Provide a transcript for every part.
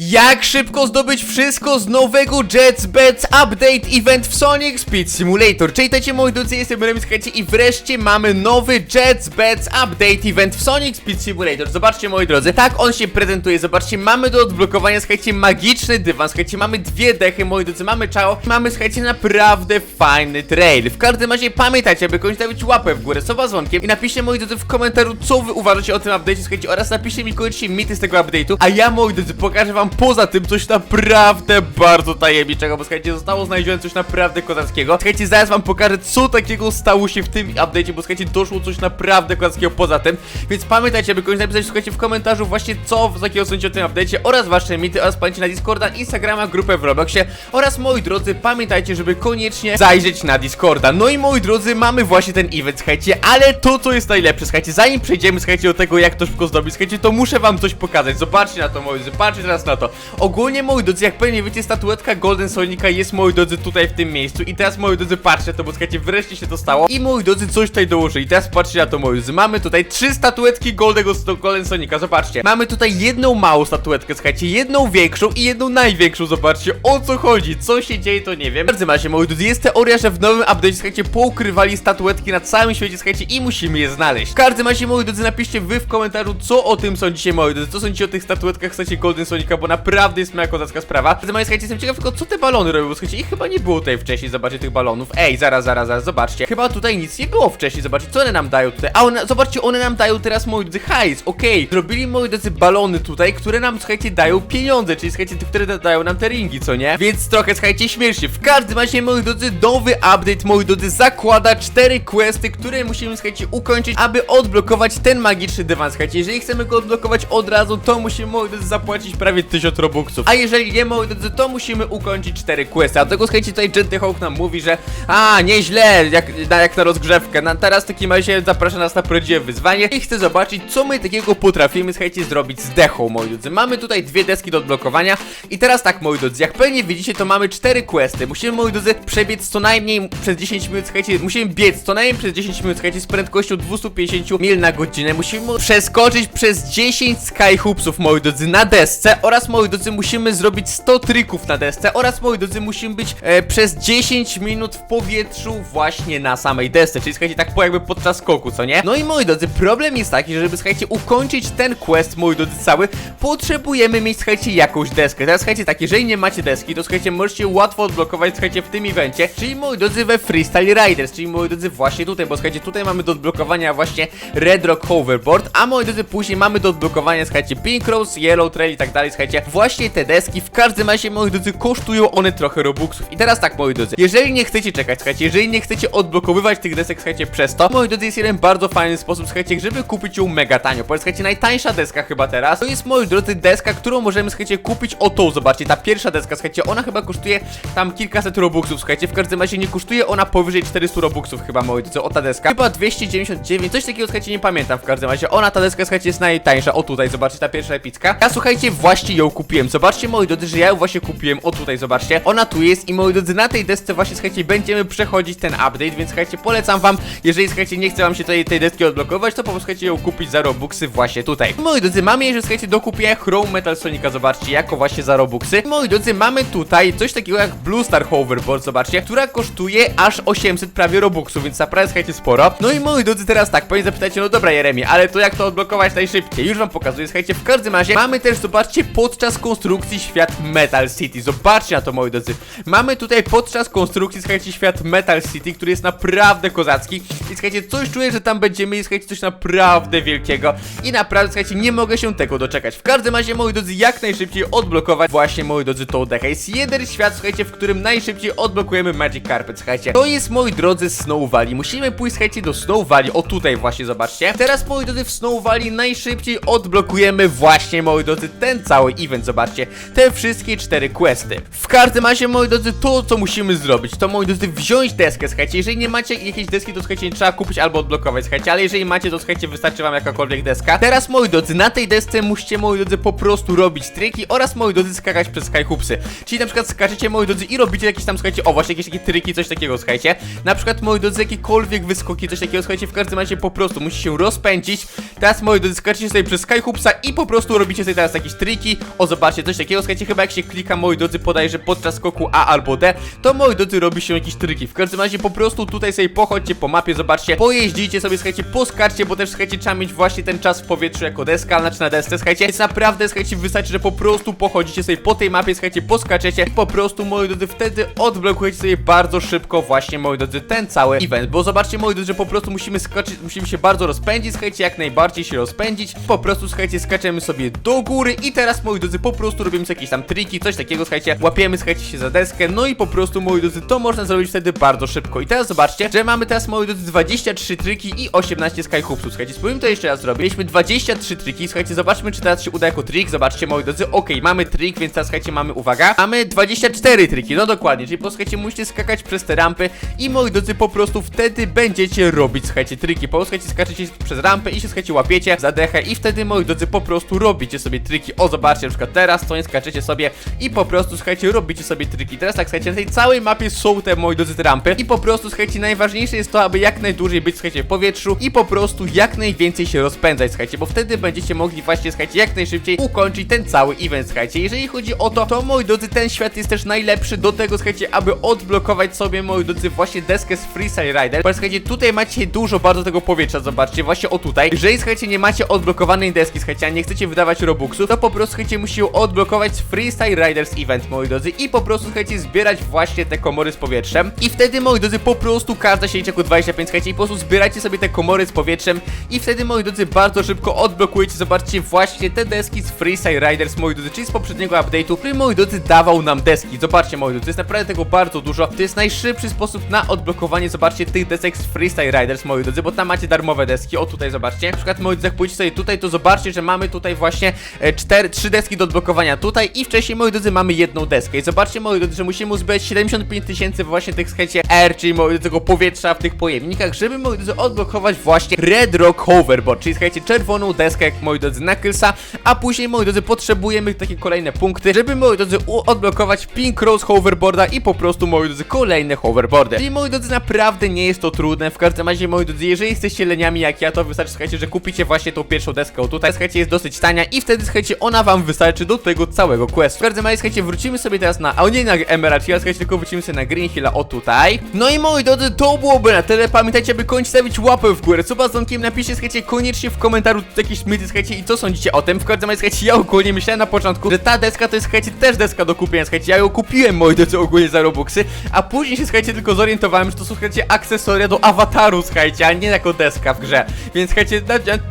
Jak szybko zdobyć wszystko z nowego Jets Bets Update Event w Sonic Speed Simulator? Czyli moi drodzy, jestem Remis, słuchajcie, i wreszcie mamy nowy Jets Bets Update Event w Sonic Speed Simulator. Zobaczcie, moi drodzy, tak on się prezentuje, zobaczcie, mamy do odblokowania, słuchajcie, magiczny dywan, słuchajcie, mamy dwie dechy, moi drodzy, mamy czao, mamy, słuchajcie, naprawdę fajny trail. W każdym razie pamiętajcie, aby koniecznie dawać łapę w górę, soba dzwonkiem i napiszcie, moi drodzy, w komentarzu, co wy uważacie o tym update'cie, słuchajcie, oraz napiszcie mi koniecznie mity z tego update'u, a ja, moi drodzy, pokażę wam poza tym coś naprawdę bardzo tajemniczego, bo słuchajcie, zostało znalezione coś naprawdę kozackiego. Słuchajcie, zaraz wam pokażę, co takiego stało się w tym update'cie, bo słuchajcie, doszło coś naprawdę kozackiego poza tym, więc pamiętajcie, aby koniecznie napisać, słuchajcie, w komentarzu właśnie, co w takiego sądzicie o tym update'cie oraz wasze mity, oraz pamiętajcie na Discorda, Instagrama, grupę w Robloxie oraz, moi drodzy, pamiętajcie, żeby koniecznie zajrzeć na Discorda. No i, moi drodzy, mamy właśnie ten event, słuchajcie, ale to, co jest najlepsze, słuchajcie, zanim przejdziemy, słuchajcie, do tego, jak to szybko zdobyć, słuchajcie, to muszę wam coś pokazać. Zobaczcie na to, moi drodzy, patrzcie teraz na to. Ogólnie, moi drodzy, jak pewnie wiecie, statuetka Golden Sonika jest, moi drodzy, tutaj w tym miejscu. I teraz, moi drodzy, patrzcie to, bo słuchajcie, wreszcie się to stało. I, moi drodzy, coś tutaj dołożyli. Teraz patrzcie na to, moi drodzy. Mamy tutaj trzy statuetki Goldego Golden Sonika, zobaczcie. Mamy tutaj jedną małą statuetkę, słuchajcie, jedną większą i jedną największą, zobaczcie. O co chodzi? Co się dzieje, to nie wiem. Bardzo macie, moi drodzy, jest teoria, że w nowym update, słuchajcie, poukrywali statuetki na całym świecie, słuchajcie, i musimy je znaleźć. W każdym razie, moi drodzy, napiszcie wy w komentarzu, co o tym sądzicie, moi drodzy. Co sądzicie o tych statuetkach, słuchajcie, Golden Sonika, bo naprawdę jest mega kozacka sprawa. Razie, słuchajcie, jestem ciekaw tylko, co te balony robią, bo słuchajcie, ich chyba nie było tutaj wcześniej, zobaczcie tych balonów. Ej, zaraz, zaraz, zaraz, zobaczcie. Chyba tutaj nic nie było wcześniej, zobaczcie, co one nam dają tutaj. A one, zobaczcie, one nam dają teraz, moi drodzy, hajs, okej. Zrobili, moi drodzy, balony tutaj, które nam, słuchajcie, dają pieniądze, czyli, słuchajcie, które da- dają nam te ringi, co nie? Więc trochę, słuchajcie, śmiesznie. W każdym razie, moi drodzy, nowy update, moi drodzy, zakłada cztery questy, które musimy, słuchajcie, ukończyć, aby odblokować ten magiczny dywan, słuchajcie. Jeżeli chcemy go odblokować od razu, to musimy, moi drodzy, zapłacić prawie 1000 robuxów. A jeżeli nie, moi drodzy, to musimy ukończyć cztery questy. A tego, słuchajcie, tutaj Genty Hawk nam mówi, że a, nieźle, jak na, jak na rozgrzewkę. Na, teraz w takim razie zaprasza nas na prawdziwe wyzwanie i chce zobaczyć, co my takiego potrafimy, słuchajcie, zrobić z dechą, moi drodzy. Mamy tutaj dwie deski do odblokowania i teraz tak, moi drodzy, jak pewnie widzicie, to mamy cztery questy. Musimy, moi drodzy, przebiec co najmniej przez 10 minut, słuchajcie, musimy biec co najmniej przez 10 minut, słuchajcie, z prędkością 250 mil na godzinę. Musimy przeskoczyć przez 10 skyhoopsów, moi drodzy, na desce oraz, moi drodzy, musimy zrobić 100 trików na desce oraz, moi drodzy, musimy być e, przez 10 minut w powietrzu właśnie na samej desce, czyli słuchajcie, tak po jakby podczas skoku, co nie? No i moi drodzy, problem jest taki, że żeby, słuchajcie, ukończyć ten quest, moi drodzy, cały, potrzebujemy mieć, słuchajcie, jakąś deskę. Teraz, słuchajcie, tak, jeżeli nie macie deski, to, słuchajcie, możecie łatwo odblokować, słuchajcie, w tym evencie, czyli, moi drodzy, we Freestyle Riders, czyli, moi drodzy, właśnie tutaj, bo, słuchajcie, tutaj mamy do odblokowania właśnie Red Rock Hoverboard, a, moi drodzy, później mamy do odblokowania, słuchajcie, Pink Rose, Yellow Trail i tak dalej, słuchajcie, właśnie te deski, w każdym razie, moi drodzy, kosztują one trochę robuxów. I teraz tak, moi drodzy, jeżeli nie chcecie czekać, słuchajcie, jeżeli nie chcecie odblokowywać tych desek, słuchajcie, przez to, moi drodzy, jest jeden bardzo fajny sposób, słuchajcie, żeby kupić ją mega tanio. Bo słuchajcie, najtańsza deska chyba teraz, to jest, moi drodzy, deska, którą możemy, słuchajcie, kupić o tą, zobaczcie, ta pierwsza deska, słuchajcie, ona chyba kosztuje tam kilkaset robuxów, słuchajcie, w każdym razie nie kosztuje ona powyżej 400 robuxów chyba, moi drodzy, o ta deska. Chyba 299, coś takiego, słuchajcie, nie pamiętam w każdym razie. Ona, ta deska, słuchajcie, jest najtańsza, o tutaj, zobaczcie, ta pierwsza epicka. Ja, słuchajcie, właśnie ją kupiłem, zobaczcie, moi drodzy, że ja ją właśnie kupiłem, o tutaj, zobaczcie, ona tu jest i, moi drodzy, na tej desce właśnie, słuchajcie, będziemy przechodzić ten update, więc, słuchajcie, polecam wam, jeżeli, słuchajcie, nie chce wam się tej, tej deski odblokować, to po prostu, słuchajcie, ją kupić za robuxy właśnie tutaj. Moi drodzy, mamy jeszcze, słuchajcie, do kupienia Chrome Metal Sonika, zobaczcie, jako właśnie za robuxy. Moi drodzy, mamy tutaj coś takiego jak Blue Star Hoverboard, zobaczcie, która kosztuje aż 800 prawie robuxów, więc naprawdę, słuchajcie, sporo. No i moi drodzy, teraz tak, pewnie zapytacie, no dobra, Jeremie, ale to jak to odblokować najszybciej? Już wam pokazuję, słuchajcie, w każdym razie mamy też, zobaczcie, podczas konstrukcji świat Metal City. Zobaczcie na to, moi drodzy. Mamy tutaj podczas konstrukcji, słuchajcie, świat Metal City, który jest naprawdę kozacki. I słuchajcie, coś czuję, że tam będziemy mieli, słuchajcie, coś naprawdę wielkiego. I naprawdę, słuchajcie, nie mogę się tego doczekać. W każdym razie, moi drodzy, jak najszybciej odblokować właśnie, moi drodzy, tą dechę. Jest jeden świat, słuchajcie, w którym najszybciej odblokujemy Magic Carpet, słuchajcie. To jest, moi drodzy, Snow Valley. Musimy pójść, słuchajcie, do Snow Valley. O, tutaj właśnie, zobaczcie. Teraz, moi drodzy, w Snow Valley najszybciej odblokujemy właśnie, moi drodzy, ten cały event, zobaczcie. Te wszystkie cztery questy. W każdym razie, moi drodzy, to, co musimy zrobić, to, moi drodzy, wziąć deskę, słuchajcie. Jeżeli nie macie jakiejś deski, to, słuchajcie, trzeba kupić albo odblokować, słuchajcie. Ale jeżeli macie, to, słuchajcie, wystarczy wam jakakolwiek deska. Teraz, moi drodzy, na tej desce musicie, moi drodzy, po prostu robić triki oraz, moi drodzy, skakać przez skyhoopsy. Czyli na przykład skaczecie, moi drodzy, i robicie jakieś tam, słuchajcie, o właśnie, jakieś takie triki, coś takiego, słuchajcie. Na przykład, moi drodzy, jakiekolwiek wyskoki, coś takiego, słuchajcie, w każdym razie po prostu musicie się rozpędzić. Teraz, moi drodzy, skaczecie sobie przez skyhoopsa i po prostu robicie sobie teraz jakieś triki. O, zobaczcie, coś takiego, słuchajcie, chyba jak się klika, moi drodzy, podajże podczas skoku A albo D, to moi drodzy, robi się jakieś triki. W każdym razie po prostu tutaj sobie pochodźcie po mapie, zobaczcie, pojeździcie sobie, słuchajcie, poskarcie, bo też, słuchajcie, trzeba mieć właśnie ten czas w powietrzu jako deska, znaczy na desce, słuchajcie, więc naprawdę, słuchajcie, wystarczy, że po prostu pochodzicie sobie po tej mapie, słuchajcie, poskaczecie i po prostu, moi drodzy, wtedy odblokujecie sobie bardzo szybko właśnie, moi drodzy, ten cały event, bo zobaczcie, moi drodzy, że po prostu musimy skaczyć, musimy się bardzo rozpędzić, słuchajcie, jak najbardziej się rozpędzić, po prostu, słuchajcie, skaczemy sobie do góry i teraz, moi drodzy, po prostu robimy sobie jakieś tam triki, coś takiego, słuchajcie, łapiemy, słuchajcie, się za deskę, no i po prostu, moi drodzy, to można zrobić wtedy bardzo szybko. I teraz zobaczcie, że mamy teraz, moi drodzy, 23 triki i 18 skyhoopsów, słuchajcie, spróbujmy to jeszcze raz zrobić, mieliśmy 23 triki, słuchajcie, zobaczmy, czy teraz się uda jako trik, zobaczcie, moi drodzy, okej, mamy trik, więc teraz, słuchajcie, mamy, uwaga, mamy 24 triki, no dokładnie, czyli posłuchajcie, musicie skakać przez te rampy i, moi drodzy, po prostu wtedy będziecie robić, słuchajcie, triki, po słuchajcie, skaczecie przez rampę i się, słuchajcie, łapiecie za dechę i wtedy, moi drodzy, po prostu robicie sobie triki, o, zobaczcie, na przykład teraz, to nie skaczecie sobie i po prostu, słuchajcie, robicie sobie triki, teraz tak, słuchajcie, na tej całej mapie są te, moi drodzy, te rampy i po prostu, słuchajcie, najważniejsze jest to, aby jak najdłużej być, słuchajcie, w powietrzu i po prostu jak najwięcej się rozpędzać, słuchajcie, bo wtedy będziecie mogli właśnie, słuchajcie, jak najszybciej ukończyć ten cały event, słuchajcie, jeżeli chodzi o to, to, moi drodzy, ten świat jest też najlepszy do tego, słuchajcie, aby odblokować sobie, moi drodzy, właśnie deskę z Freestyle Rider, bo słuchajcie, tutaj macie dużo bardzo tego powietrza, zobaczcie, właśnie o tutaj, jeżeli, słuchajcie, nie macie odblokowanej deski, słuchajcie, a nie chcecie wydawać robuxów, to po prostu, słuchajcie, musicie odblokować Freestyle Riders Event, moi drodzy, i po prostu, słuchajcie, zbierać właśnie te komory z powietrzem. I wtedy, moi drodzy, po prostu każda sieć jako 25, słuchajcie, i po prostu zbieracie sobie te komory z powietrzem. I wtedy, moi drodzy, bardzo szybko odblokujecie, zobaczcie, właśnie te deski z Freestyle Riders, moi drodzy, czyli z poprzedniego update'u, który, moi drodzy, dawał nam deski, zobaczcie, moi drodzy, jest naprawdę tego bardzo dużo, to jest najszybszy sposób na odblokowanie, zobaczcie, tych desek z Freestyle Riders, moi drodzy, bo tam macie darmowe deski, o tutaj, zobaczcie, na przykład, moi drodzy, jak sobie tutaj, to zobaczcie, że mamy tutaj właśnie e, cztery, trzy deski do odblokowania tutaj i wcześniej, moi drodzy, mamy jedną deskę i zobaczcie, moi drodzy, że musimy uzbierać 75 tysięcy właśnie tych, słuchajcie, air, czyli, moi drodzy, tego powietrza w tych pojemnikach, żeby, moi drodzy, odblokować właśnie Red Rock Hoverboard, czyli, słuchajcie, czerwoną deskę, jak, moi drodzy, Knucklesa, a później, moi drodzy, potrzebujemy takie kolejne punkty, żeby, moi drodzy, odblokować Pink Rose Hoverboarda i po prostu, moi drodzy, kolejne hoverboardy. Czyli, moi drodzy, naprawdę nie jest to trudne, w każdym razie, moi drodzy, jeżeli jesteście leniami jak ja, to wystarczy, słuchajcie, że kupicie właśnie tą pierwszą deskę o tutaj, słuchajcie, jest dosyć tania i wtedy, słuchajcie, ona wam wystarczy do tego całego questu. W każdym razie, słuchajcie, wrócimy sobie teraz na, a nie na Emerald Hill, słuchajcie, tylko wrócimy sobie na Green Hilla o tutaj. No i moi drodzy, to byłoby na tyle, pamiętajcie, aby kończyć stawić łapę w górę, suba z dzwonkiem, napiszcie, słuchajcie, koniecznie w komentarzu jakieś myty, słuchajcie, i co sądzicie o tym. W każdym razie, słuchajcie, ja ogólnie myślałem na początku, że ta deska to jest, słuchajcie, też deska do kupienia, słuchajcie, ja ją kupiłem, moi drodzy, ogólnie za Robuxy, a później się, słuchajcie, tylko zorientowałem, że to słuchajcie, akcesoria do awataru, słuchajcie, a nie jako deska w grze. Więc, słuchajcie,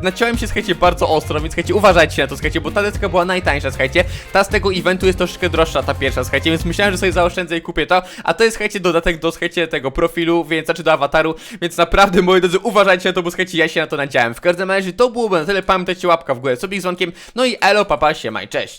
naciąłem się, słuchajcie, bardzo ostro, więc, słuchajcie, uważajcie na to, słuchajcie, bo ta deska była najtańsza, słuchajcie, ta z tego eventu jest troszeczkę droższa, ta pierwsza, słuchajcie, więc myślałem, że sobie zaoszczędzę i kupię to, a to jest, słuchajcie, dodatek do, słuchajcie, tego profilu, więc, znaczy do awataru, więc naprawdę, moi drodzy, uważajcie na to, bo, słuchajcie, ja się na to nadziałem. W każdym razie, to byłoby na tyle, pamiętajcie, łapka w górę, sobie z dzwonkiem, no i elo, papa, siema i cześć.